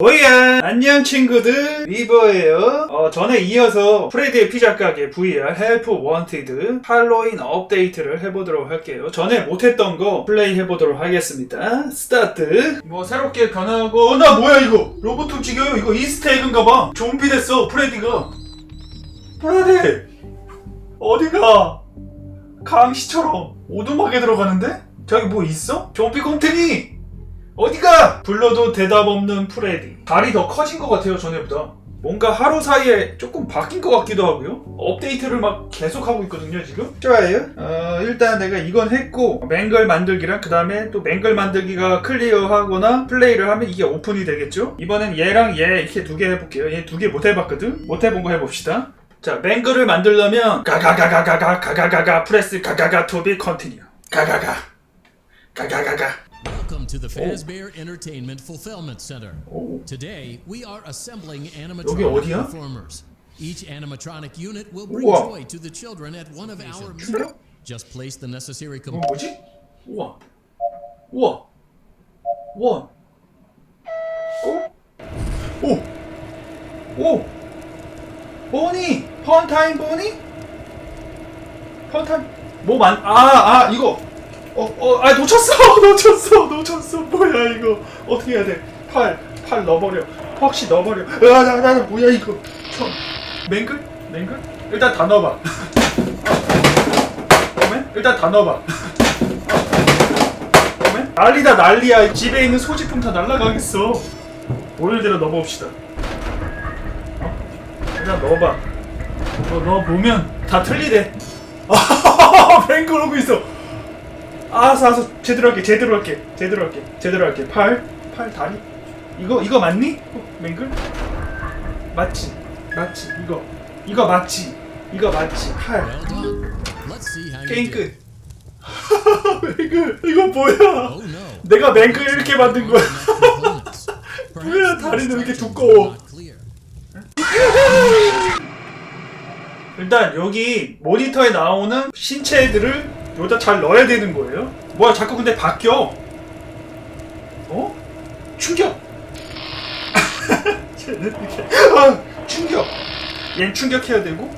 오야 안녕 친구들. 리버예요. 어, 전에 이어서 프레디의 피자 가게 VR 헬프 원티드 할로윈 업데이트를 해보도록 할게요. 전에 못했던 거 플레이 해보도록 하겠습니다. 스타트. 뭐 새롭게 변하고 어, 나 뭐야 이거? 로봇 움직여요? 이거 이스테이크인가 봐. 좀비 됐어 프레디가. 프레디! 어디가? 강시처럼 오두막에 들어가는데? 저기 뭐 있어? 좀비 곰탱이 어디가? 불러도 대답 없는 프레디. 발이 더 커진 것 같아요, 전에보다. 뭔가 하루 사이에 조금 바뀐 것 같기도 하고요. 업데이트를 막 계속 하고 있거든요, 지금. 좋아요. 어, 일단 내가 이건 했고, 맹글 만들기랑, 그 다음에 또 맹글 만들기가 클리어하거나 플레이를 하면 이게 오픈이 되겠죠? 이번엔 얘랑 얘 이렇게 두 개 해볼게요. 얘 두 개 못 해봤거든? 못 해본 거 해봅시다. 자, 맹글을 만들려면, 가가가가가가, 가가가가, 프레스 가가가 투비 컨티뉴. 가가가. 가가가가. Welcome to the Fazbear Entertainment Fulfillment Center. 오. Today, we are assembling 여기 animatronic 어디야? performers. Each animatronic unit will bring 우와. joy to the children at one of our 충격? Just place the necessary 이거 components. 뭐지? 우와. 우와. 원. 오. 오. 오. 보니. 펀타임 보니? 펀타임. 뭐 만, 아, 아, 이거. 어, 어, 아, 놓쳤어. 놓쳤어. 놓쳤어. 뭐야, 이거. 어떻게 해야 돼? 팔, 팔 넣어버려. 퍽시 넣어버려. 아, 나, 나, 나, 뭐야, 이거. 천. 맹글? 맹글? 일단 다 넣어봐. 그러면 일단 다 넣어봐. 그러면 난리다 난리야. 집에 있는 소지품 다 날라가겠어. 오늘대로 넣어봅시다. 어? 일단 넣어봐. 너 넣어보면 다 틀리대. 아, 뱅글 오고 있어. 알았어, 알았어. 제대로 할게, 제대로 할게, 제대로 할게, 제대로 할게. 팔, 팔, 다리. 이거, 이거 맞니? 어, 맹글? 맞지, 맞지. 이거, 이거 맞지. 이거 맞지. 팔. 게임. 끝. 맹글, 이거 뭐야? Oh. 내가 맹글 이렇게 만든 거야. 뭐야, 다리는 왜 이렇게 두꺼워? 일단 여기 모니터에 나오는 신체들을 여기다 잘 넣어야 되는 거예요. 뭐야 자꾸 근데 바뀌어. 어? 충격. 쟤는 이렇게 아, 충격. 얜 충격해야 되고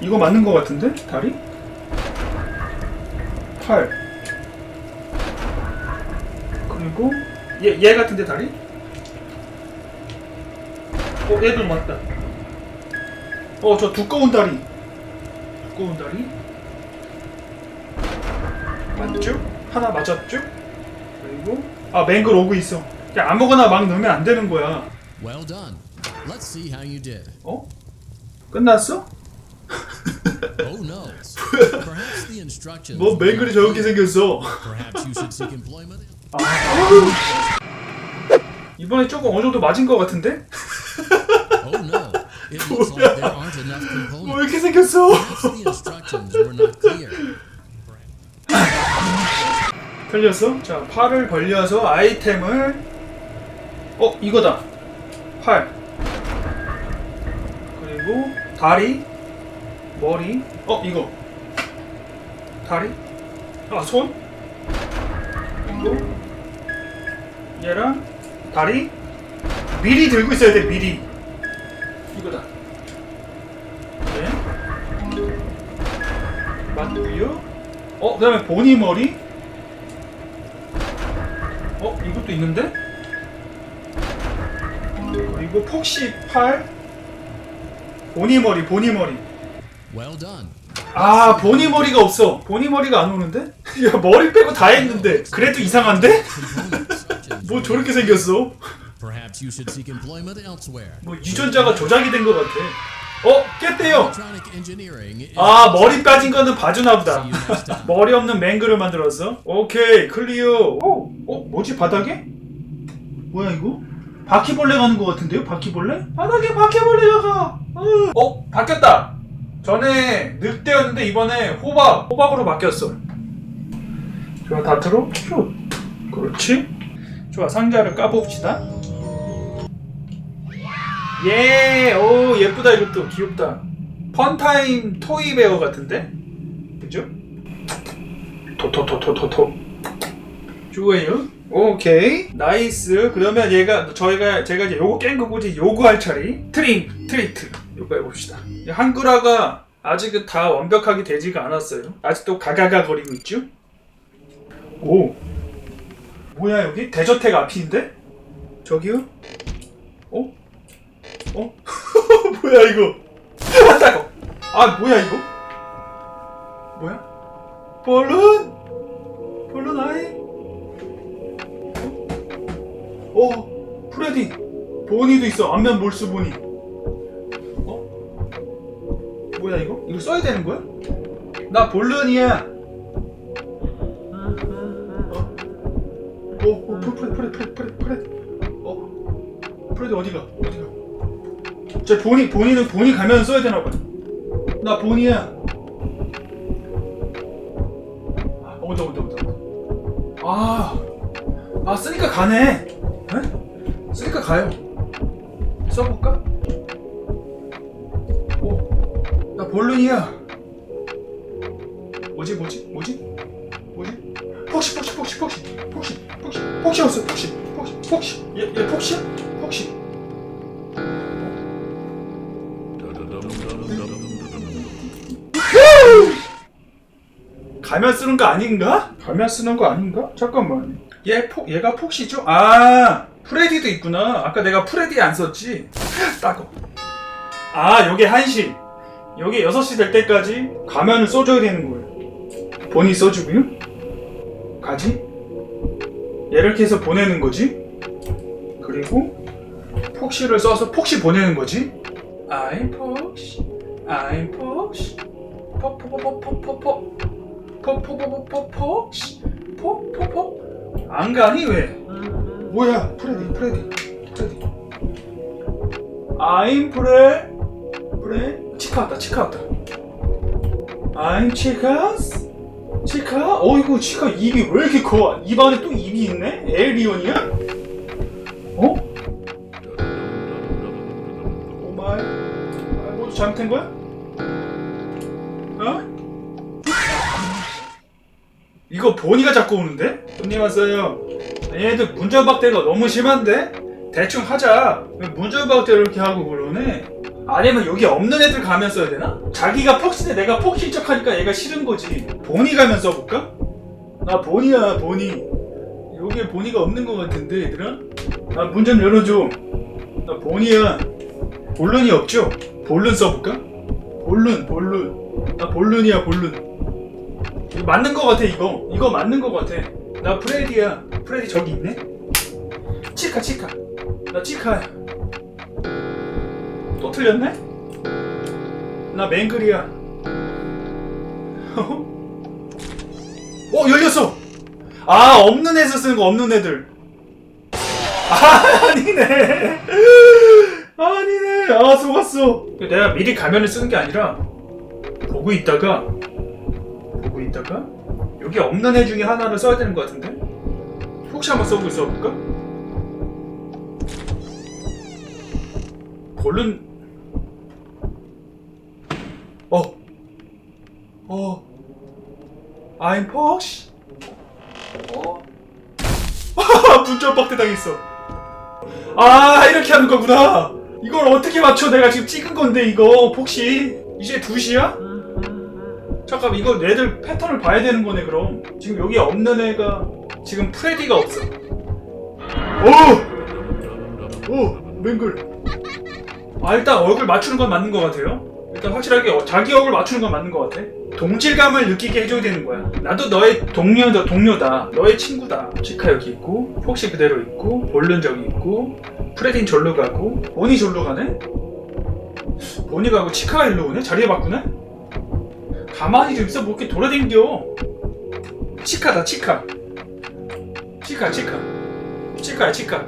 이거 맞는 거 같은데 다리? 팔. 그리고 얘, 얘 같은데 다리? 어 얘도 맞다. 어 저 두꺼운 다리. 두꺼운 다리. 맞죠? 하나 맞았죠? 그리고 아 맹글 오고 있어. 그냥 아무거나 막 넣으면 안 되는 거야. Well done. Let's see how you did. 어? 끝났어? Oh no. Perhaps the instructions. 뭐 맹글이 저렇게. 생겼어. Perhaps you should seek employment. 이번에 조금 어느 정도 맞은 거 같은데? Oh no. It looks like there aren't enough 뭐 components. 이렇게 생겼어? Perhaps the instructions were not clear. 틀렸어? 자, 팔을 벌려서 아이템을 어, 이거다. 팔. 그리고 다리, 머리. 어, 이거. 다리. 아, 손. 그리고 얘랑 다리. 미리 들고 있어야 돼, 미리. 이거다. 네. 맞고요. 어, 그다음에 보니 머리. 어, 이것도 있는데? 그리고 폭시 팔. 보니 머리, 보니 머리. Well done. 아, 보니 머리가 없어. 보니 머리가 안 오는데? 야, 머리 빼고 다 했는데. 그래도 이상한데? 뭐 저렇게 생겼어? Perhaps you should seek employment elsewhere. 뭐 유전자가 조작이 된 것 같아. 어, 깼대요. 아, 머리 빠진 거는 봐주나 보다. 머리 없는 맹글을 만들었어. 오케이, 클리어. 어, 어, 뭐지 바닥에? 뭐야 이거? 바퀴벌레 가는 것 같은데요? 바퀴벌레? 바닥에 바퀴벌레가 가. 어, 어, 바뀌었다. 전에 늑대였는데 이번에 호박, 호박으로 바뀌었어. 좋아, 다트로 큐. 그렇지. 좋아, 상자를 까봅시다. 예, 오 예쁘다 이것도 귀엽다. 펀타임 토이 베어 같은데? 그죠? 토토토토토토. 좋아요. 오케이. 나이스. 그러면 얘가 저희가 제가 이제 요거 깬 거고 이제 요거 할 차례 트림 트리트. 요거 해봅시다. 이 한글화가 아직은 다 완벽하게 되지가 않았어요. 아직도 가가가 거리고 있죠? 오. 뭐야 여기? 대저택 앞인데? 저기요? 어? 어? 뭐야 이거? 아 뭐야 이거? 뭐야? 볼룬 어, 프레디. 보니도 있어. 안면 몰수 보니. 어? 뭐야 이거? 이거 써야 되는 거야? 나 볼런이야. 어? 어, 어, 프레, 프레, 프레, 프레, 프레. 어? 프레디 어디가? 어디가? 저 보니, 보니는 보니 가면 써야 되나 봐. 나 보니야. 아, 온다, 온다. 온다. 아, 아 쓰니까 가네. 가요. 써볼까? 오, 나 볼룬이야. 뭐지, 뭐지, 뭐지, 뭐지? 폭시, 폭시, 폭시, 폭시, 폭시, 폭시, 폭시 왔어, 폭시, 폭시, 폭시. 얘, 얘 폭시야? 폭시. 가면 쓰는 거 아닌가? 가면 쓰는 거 아닌가? 잠깐만. 얘 폭, 얘가 폭시죠? 아, 프레디도 있구나. 아까 내가 프레디 안 썼지? 따고. 아, 요게 한시. 요게 6시 될 때까지 가면을 써줘야 되는 거예요. 본이 써주고요. 가지? 얘를 이렇게 해서 보내는 거지. 그리고 폭시를 써서 폭시 보내는 거지. I'm 폭시. I'm 폭시. 포포포포포포포. 포포포포포포. 포포포. 안 가니 왜? 뭐야 프레디 프레디 프레디 I'm 프레 프레 치카 왔다 치카 왔다 I'm 치카스 치카 어이구 치카 입이 왜 이렇게 커? 입 안에 또 입이 있네? 에리온이야? 어? 오마이 아, 모두 잘못된 거야? 어? 이거 보니가 자꾸 오는데? 손님 왔어요. 얘네들 문전박대가 너무 심한데? 대충 하자. 왜 문전박대를 이렇게 하고 그러네? 아니면 여기 없는 애들 가면 써야 되나? 자기가 폭신데 내가 폭신 척하니까 얘가 싫은 거지. 보니 가면 써볼까? 나 보니야 보니. 여기에 보니가 없는 것 같은데 얘들아? 나문좀 열어줘. 나 보니야. 본론이 없죠? 본론 써볼까? 본론 본론. 나 본론이야 본론. 맞는 거 같아 이거 이거 맞는 거 같아 나 프레디야. 프레디 저기 있네. 치카 치카. 나 치카야. 또 틀렸네? 나 맹글이야. 어 열렸어. 아 없는 애에서 쓰는 거 없는 애들. 아 아니네. 아니네. 아 속았어. 내가 미리 가면을 쓰는 게 아니라 보고 있다가 보고 있다가 여기 없는 애 중에 하나를 써야 되는 것 같은데? 혹시 한번 써보고 써볼까? 볼른. 어. 어. I'm Posh. 어? 문전박대 당했어. 아 이렇게 하는 거구나. 이걸 어떻게 맞춰 내가 지금 찍은 건데 이거? 폭시? 이제 2시야? 잠깐 이거 얘들 패턴을 봐야 되는 거네 그럼. 지금 여기 없는 애가 지금 프레디가 없어. 오! 오! 맹글. 아 일단 얼굴 맞추는 건 맞는 것 같아요. 일단 확실하게 어, 자기 얼굴 맞추는 건 맞는 것 같아. 동질감을 느끼게 해줘야 되는 거야. 나도 너의 동료다 동료다. 너의 친구다. 치카 여기 있고 폭시 그대로 있고 볼른 저기 있고 프레딘 절로 가고. 보니 절로 가네? 보니 가고 치카가 일로 오네? 자리에 바꾸네 가만히 좀 있어. 뭐 이렇게 돌아댕겨. 치카다 치카. 치카 치카. 치카야 치카.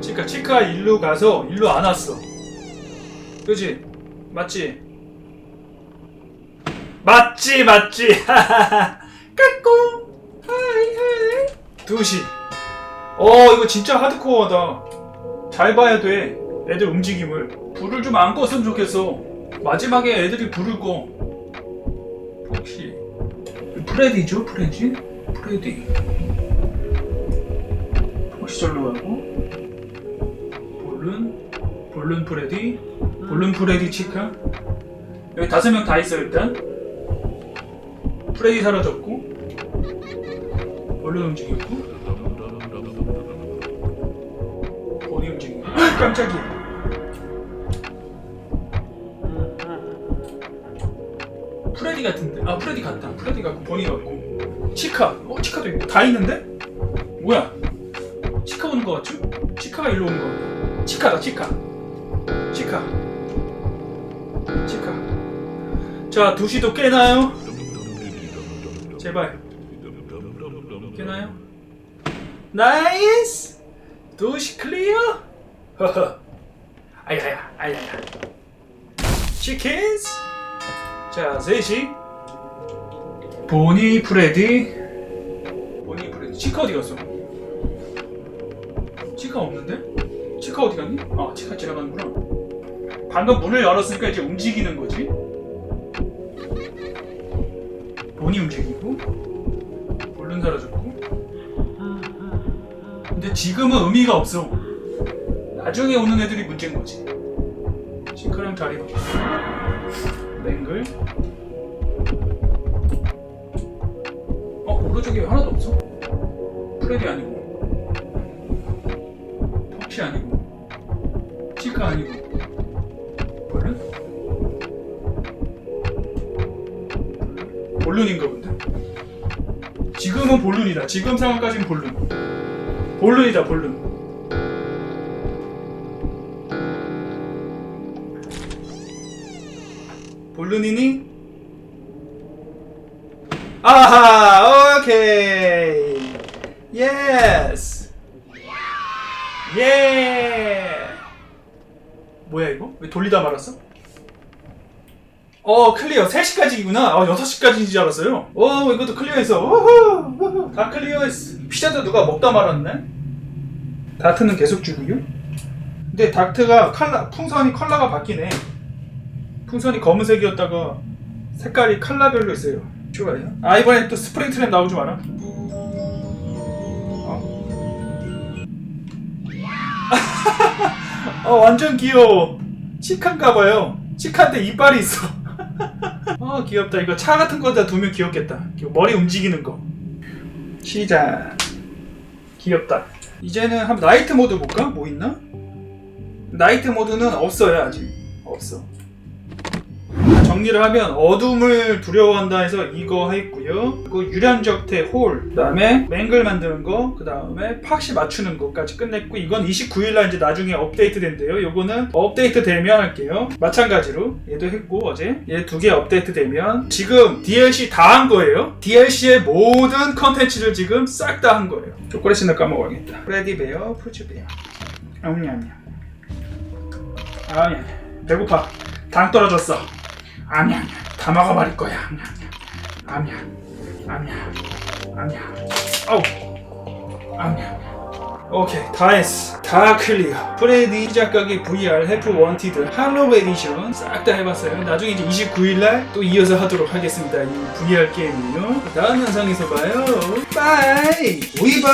치카 치카 일로 가서 일로 안 왔어. 그지? 맞지? 맞지 맞지. 까꿍. 하이 하이. 2시. 어 이거 진짜 하드코어다. 잘 봐야 돼. 애들 움직임을. 불을 좀 안 껐으면 좋겠어 마지막에 애들이 불을 꺼 혹시 프레디죠 프레디? 프레디. 시절로 가고? 볼룬? 볼룬 프레디? 볼룬 프레디 치카? 여기 다섯 명 다 있어요 일단. 프레디 사라졌고. 볼룬 움직이고. 본이 움직이고. 헉, 깜짝이야 프레디 같은데. 아 프레디 같다. 프레디 같고 본이 같고. 치카. 어 치카도 있고 다 있는데? 뭐야? 치카 오는 거 같죠? 치카가 일로 오는 거 같고 치카다 치카. 치카. 치카. 자 2시도 깨나요? 제발. 깨나요? 나이스! 2시 클리어? 허허. 아야야 아야야. 치킨스 자 3시 보니 프레디. 보니 프레디. 치카 어디 갔어? 치카 없는데? 치카 어디 갔니? 아 치카 지나가는구나. 방금 문을 열었으니까 이제 움직이는 거지. 본이 움직이고 볼른 사라졌고. 근데 지금은 의미가 없어. 나중에 오는 애들이 문제인 거지. 치카랑 다리 바 오른쪽에 하나도 없어 프레디 아니고 턱시 아니고 치카 아니고 볼른? 볼룬인가 본데? 지금은 볼룬이다 지금 상황까지는 볼룬 볼룬이다 볼룬 볼룬이니? 아하 오케이. 예스 예 뭐야 이거? 왜 돌리다 말았어? 어 클리어. 3시까지이구나. 아 6시까지인 줄 알았어요. 오 이것도 클리어했어. 우후. 다 클리어했어. 피자도 누가 먹다 말았네? 다트는 계속 주고요 근데 다트가 칼라 풍선이 컬러가 바뀌네. 풍선이 검은색이었다가 색깔이 컬러별로 있어요 좋아요? 아 이번에 또 스프링 트랩 나오지 마라. 어? 어 완전 귀여워. 치카인가봐요. 치카인데 이빨이 있어. 아 귀엽다. 이거 차 같은 거다 두면 귀엽겠다. 머리 움직이는 거. 시작. 귀엽다. 이제는 한번 나이트 모드 볼까? 뭐 있나? 나이트 모드는 없어요 아직. 없어 정리를 하면 어둠을 두려워한다 해서 이거 했고요. 그리고 유량적태 홀 그다음에 맹글 만드는 거 그다음에 팍시 맞추는 거까지 끝냈고 이건 29일 날 이제 나중에 업데이트 된대요. 요거는 업데이트 되면 할게요. 마찬가지로 얘도 했고 어제 얘 두 개 업데이트 되면 지금 DLC 다 한 거예요. DLC의 모든 컨텐츠를 지금 싹 다 한 거예요. 초콜릿이나 까먹어야겠다. 프레디 베어 푸즈 베어. 냠냠냠 아야. 배고파. 당 떨어졌어 암야 다 먹어버릴 거야. 암야 암야 암야. 어우 암야. 오케이 다 했어. 다 클리어. 프레디 작가의 VR 해프 원티드 할로우 에디션 싹 다 해봤어요. 나중에 이제 29일날 또 이어서 하도록 하겠습니다. 이 VR 게임은요. 다음 영상에서 봐요. 빠이! 우이바